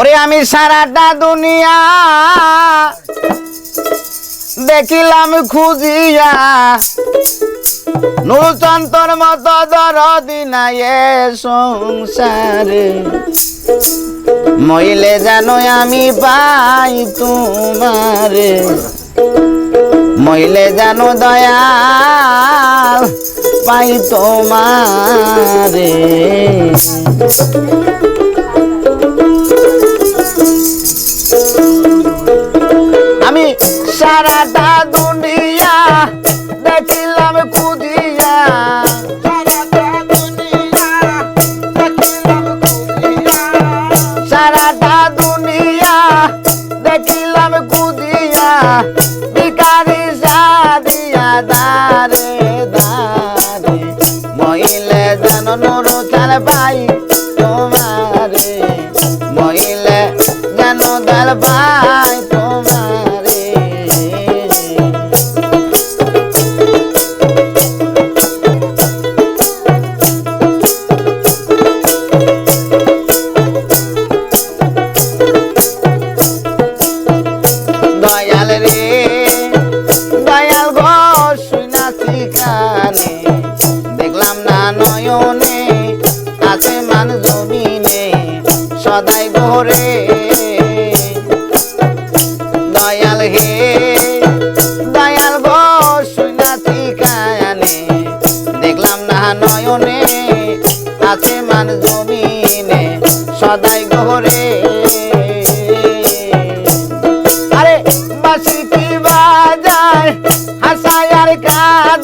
ওরে আমি সারাটা দুনিয়া দেখিলাম খুঁজিয়া। নুরচন্তর মত দরদি নাই সংসারে। মইলে জানো আমি পাই তোমারে। মইলে জানো দয়াল পাই তোমারে। সারাটা দুনিয়া দেখিলাম খুঁজিয়া। সারাটা দুনিয়া দেখিলাম খুঁজিয়া। ভিকারি সাদিয়া দারে দারে মহিলে যেন নুর চাল পাই তোমারে মহিলে যেন দাল পাই ভোরে দয়াল হে, দয়াল গো কানে দেখলাম না নয়নে আছে মান জমিনে, সদাই ভোরে আরে বাসি কি বাজায় হাসায় আর কাদায়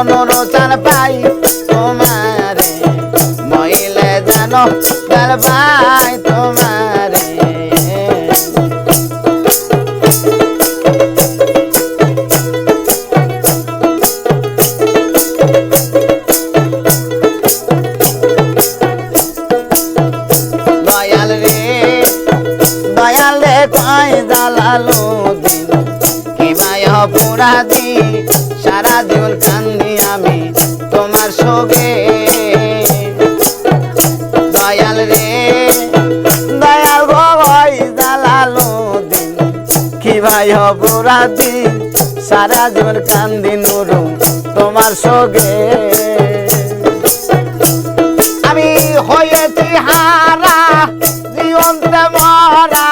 জানো পাই তোমারে। মহিলে জানো তার পাই তোমারে। দয়াল রে দয়াল রে, কয় জালালো দিন। কি মায় পুরা দি সারা জীবন কান্দি আমি তোমার সগে দয়াল রে, দয়াল দিন। কি ভাই সারা জীবন কান্দি নুরু তোমার সগে আমি হয়েছি হারা জীবনতে মরা।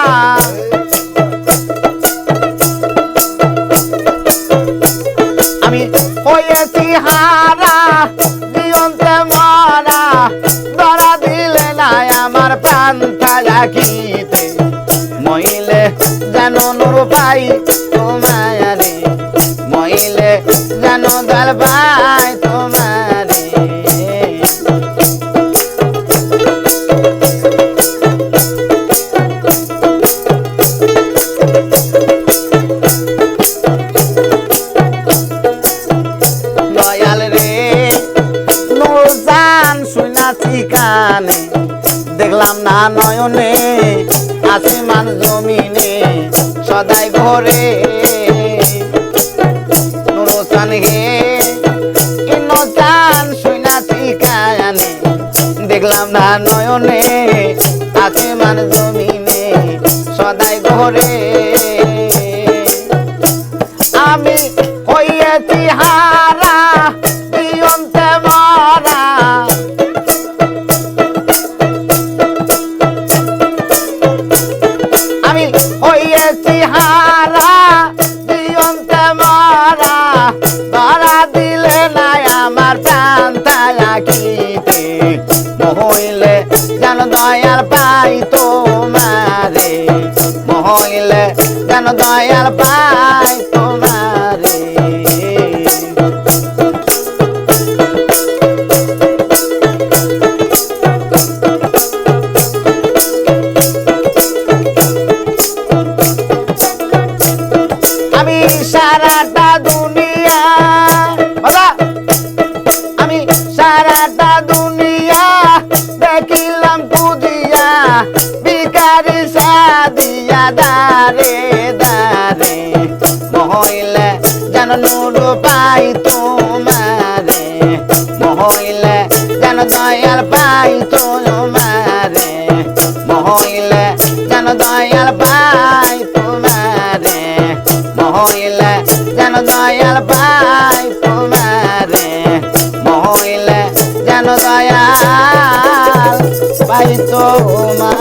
রাখিতে মইলে জানো নুর পাই তোমারে মইলে জানো দল পাই দেখলাম না নয়নে, আসিমান জমিনে সদাই ঘরে নুরসান হে ইনসান শুনাছি কায়ানে দেখলাম না নয়নে, আসমান জমিনে সদাই ঘরে আমি হইয়াছি হারা হইয়াছি হারা জীবনতে মরা, ধরা দিলে নাই আমার প্রাণ তাকিতে মহইলে যেন দয়াল পাই তোমারে। মহইলে যেন দয়াল পাই দারে দারে মহইলে যেন নুর পাই তোমারে, মহইলে যেন দয়াল পাই তোমারে, মহইলে যেন দয়াল পাই তোমারে, মহইলে যেন দয়াল পাই তোমারে, মহইলে যেন দয়াল পাই তোমারে।